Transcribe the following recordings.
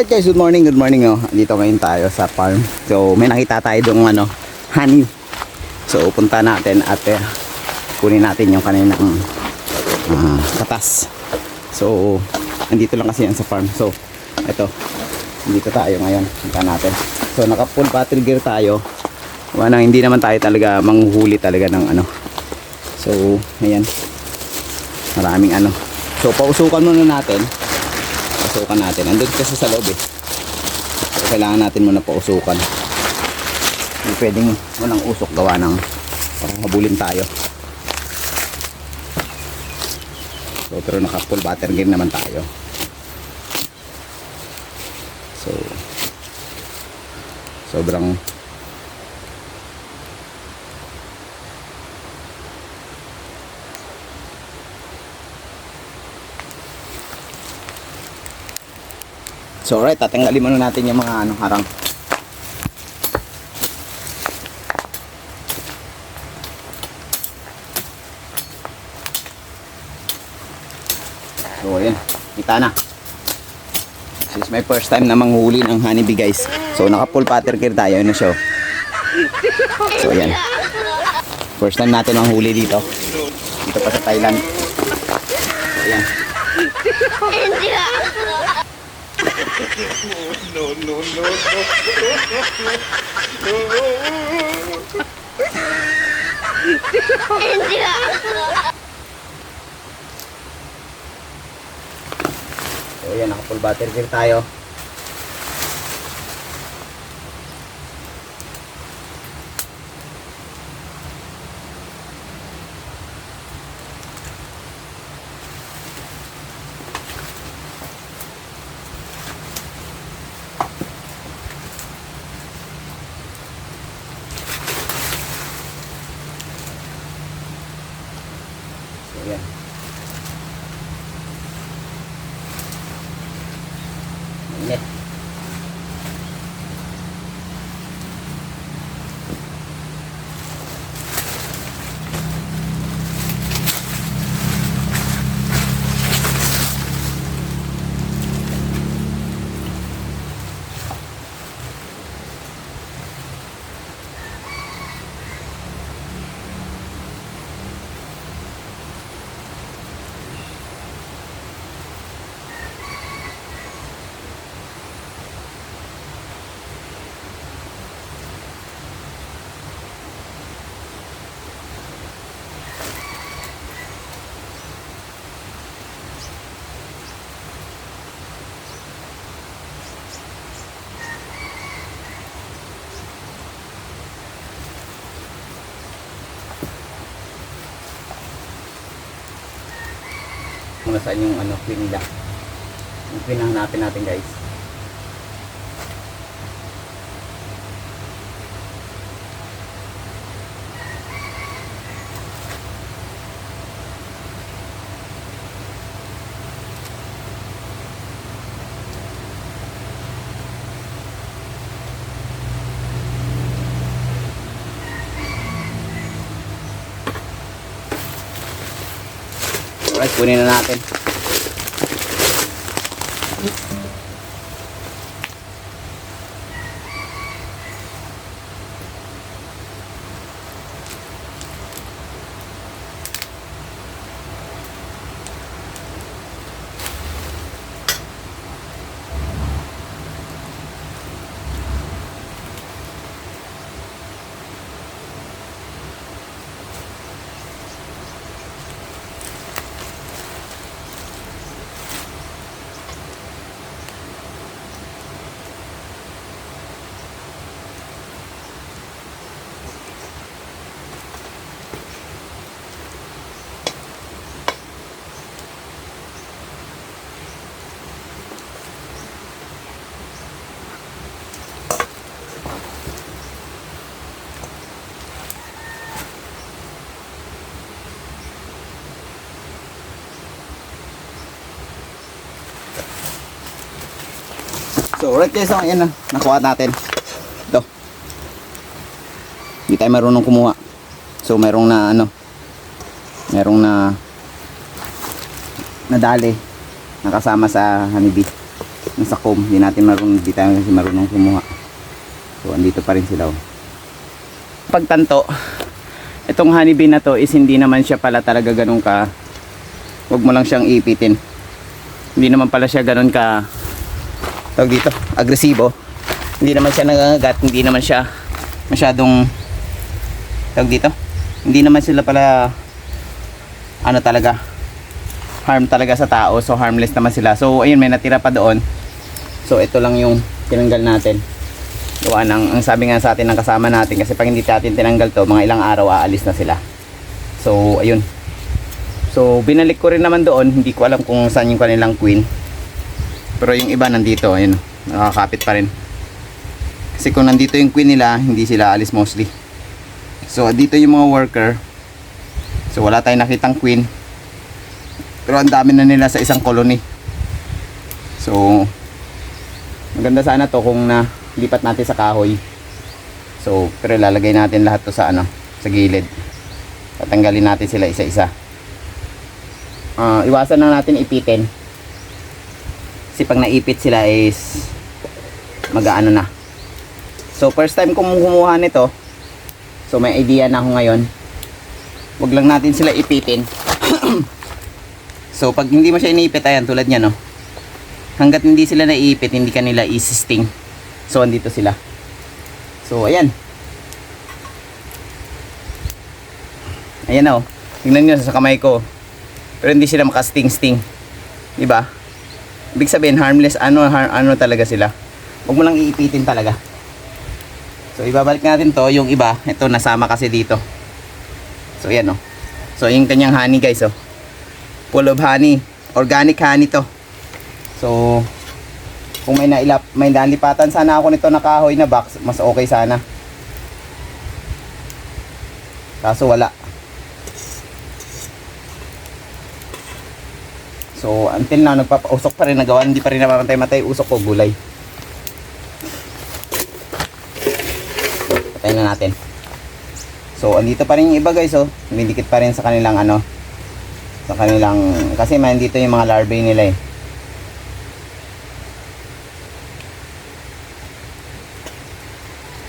alright guys, good morning, good morning oh. Dito ngayon tayo sa farm. So may nakita tayo dong ano, honey. So punta natin at eh, kunin natin yung kaninang ah, katas. So nandito lang kasi yan sa farm. So ito, dito tayo ngayon. Punta natin. So naka full battery gear tayo. Wala hindi naman tayo talaga manghuhuli talaga ng ano. So ayan. Maraming ano. So pausukan muna natin pausukan natin. Andun kasi sa loob eh. So, kailangan natin muna pausukan. Hindi pwedeng walang usok gawa ng parang habulin tayo. So, pero naka full battery gear naman tayo. So, sobrang So alright, tatanggalin muna natin yung mga ano, harang. So ayan, kita na. This is my first time na manghuli ng honeybee guys. So naka full pattern gear tayo na siya. oh. So ayan. First time natin manghuli dito. Dito pa sa Thailand. So, ayan. So ayan, naka full battery gear tayo. Kung nasaan yung ano, pin nila. Yung hanapin natin guys. Alright, kunin na natin. So, alright guys, so, ayan na. Nakuha natin. Ito. Hindi tayo marunong kumuha. So, merong na ano, merong na nadali nakasama sa honeybee. nasa comb. Hindi natin marunong, hindi tayo kasi marunong kumuha. So, andito pa rin sila. Oh. Pagtanto, itong honeybee na to is hindi naman siya pala talaga ganun ka, huwag mo lang siyang ipitin. Hindi naman pala siya ganun ka, tawag dito, agresibo. Hindi naman siya nangangagat, hindi naman siya masyadong, tawag dito, hindi naman sila pala, ano talaga, harm talaga sa tao. So harmless naman sila. So ayun, may natira pa doon. So ito lang yung tinanggal natin. Gawa ng, ang sabi nga sa atin ng kasama natin kasi pag hindi natin tinanggal to, mga ilang araw aalis na sila. So ayun. So binalik ko rin naman doon, hindi ko alam kung saan yung kanilang queen. Pero yung iba nandito, ayun, nakakapit pa rin. Kasi kung nandito yung queen nila, hindi sila alis mostly. So dito yung mga worker. So wala tayong nakitang queen. Pero ang dami na nila sa isang colony. So, maganda sana to kung na lipat natin sa kahoy. So, pero lalagay natin lahat to sa ano, sa gilid. Tatanggalin natin sila isa-isa. Ah, iwasan na natin ipitin. Kasi pag naipit sila is mag-aano na. So, first time kong kumuha nito. So, may idea na ako ngayon. Huwag lang natin sila ipitin. So, pag hindi mo siya iniipit, ayan, tulad niya, no? Hanggat hindi sila naiipit, hindi kanila isisting. So, andito sila. So, ayan. Ayan oh. Tingnan nyo sa kamay ko. Pero hindi sila makasting-sting. Diba? Ibig sabihin, harmless, ano, har- ano talaga sila. Huwag mo lang iipitin talaga. So, ibabalik natin to. Yung iba, ito, nasama kasi dito. So, ayan, oh. So, yung kanyang honey, guys, oh full of honey. Organic honey to. So, kung may nailap, may nalipatan sana ako nito na kahoy na box, mas okay sana. Kaso wala. So, until now, nagpapausok pa rin nagawa, hindi pa rin namatay-matay usok ko, gulay. Patayin na natin. So, andito pa rin yung iba guys, oh. Dumidikit pa rin sa kanilang ano, sa kanilang kasi man dito yung mga larvae nila eh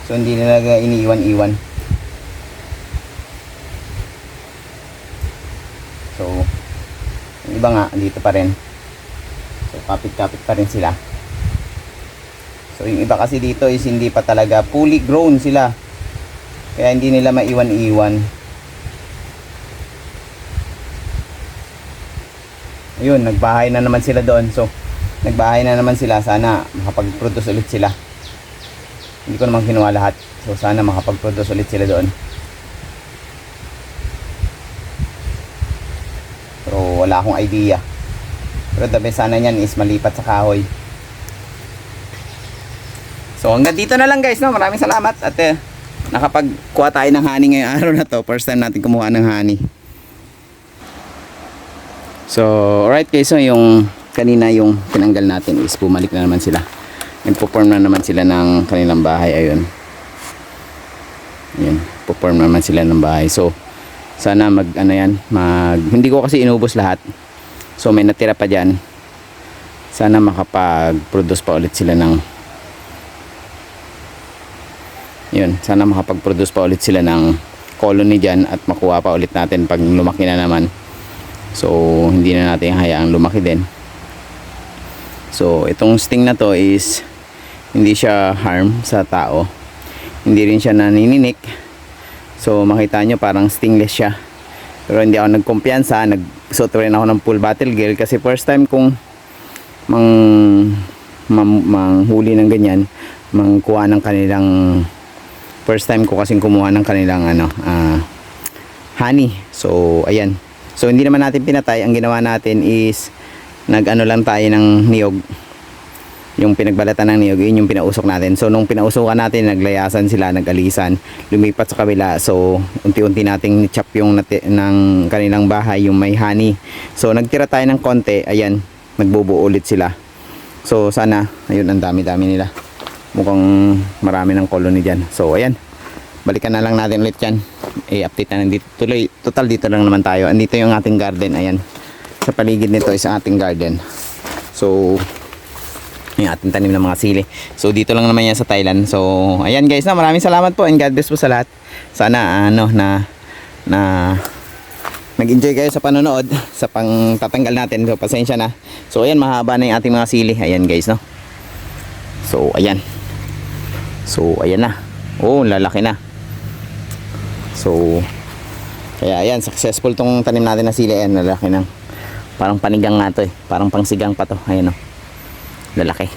so hindi nila iniiwan-iwan so iba nga dito pa rin. So kapit-kapit pa rin sila. So yung iba kasi dito is hindi pa talaga fully grown sila. Kaya hindi nila maiwan-iwan. Ayun nagbahay na naman sila doon. So nagbahay na naman sila. Sana makapag-produce ulit sila. Hindi ko naman kinuha lahat. So sana makapag-produce ulit sila doon pero wala akong idea pero the best sana niyan is malipat sa kahoy so hanggang dito na lang guys no maraming salamat at eh, nakapagkuha tayo ng honey ngayong araw na to first time natin kumuha ng honey So, alright guys, so yung kanina yung tinanggal natin is bumalik na naman sila. Nagpo-form na naman sila ng kanilang bahay, ayun. Ayun, po-form na naman sila ng bahay. So, sana mag, ano yan, mag, hindi ko kasi inubos lahat. So, may natira pa dyan. Sana makapag-produce pa ulit sila ng yun, sana makapag-produce pa ulit sila ng colony dyan at makuha pa ulit natin pag lumaki na naman So, hindi na natin hayaang lumaki din. So, itong sting na to is hindi siya harm sa tao. Hindi rin siya nanininik. So, makita nyo parang stingless siya. Pero hindi ako nagkumpiyansa. Nagsuot rin ako ng full battle gear kasi first time kong mang, mang manghuli ng ganyan. Mangkuha ng kanilang first time ko kasing kumuha ng kanilang ano, uh, honey. So, ayan So hindi naman natin pinatay, ang ginawa natin is nag-ano lang tayo ng niyog. Yung pinagbalatan ng niyog, yun yung pinausok natin. So nung pinausokan natin, naglayasan sila, nagalisan, lumipat sa kabila. So unti-unti nating chop yung nati- ng kanilang bahay, yung may honey. So nagtira tayo ng konti, ayan, nagbubuo ulit sila. So sana, ayun, ang dami-dami nila. Mukhang marami ng colony dyan. So ayan, balikan na lang natin ulit yan i-update na dito tuloy total dito lang naman tayo andito yung ating garden ayan sa paligid nito is ating garden so yung ating tanim ng mga sili. So dito lang naman yan sa Thailand. So ayan guys na maraming salamat po and God bless po sa lahat. Sana ano na na nag-enjoy kayo sa panonood sa pang tatanggal natin. So pasensya na. So ayan mahaba na yung ating mga sili. Ayan guys no. So ayan. So ayan na. Oh, lalaki na. So kaya ayan successful tong tanim natin na sili. Ayan lalaki ng parang panigang nga to eh. Parang pangsigang pa to. Ayan no lalaki.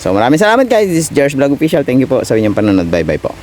So maraming salamat guys. This is George Vlog Official. Thank you po sa inyong panonood. Bye bye po.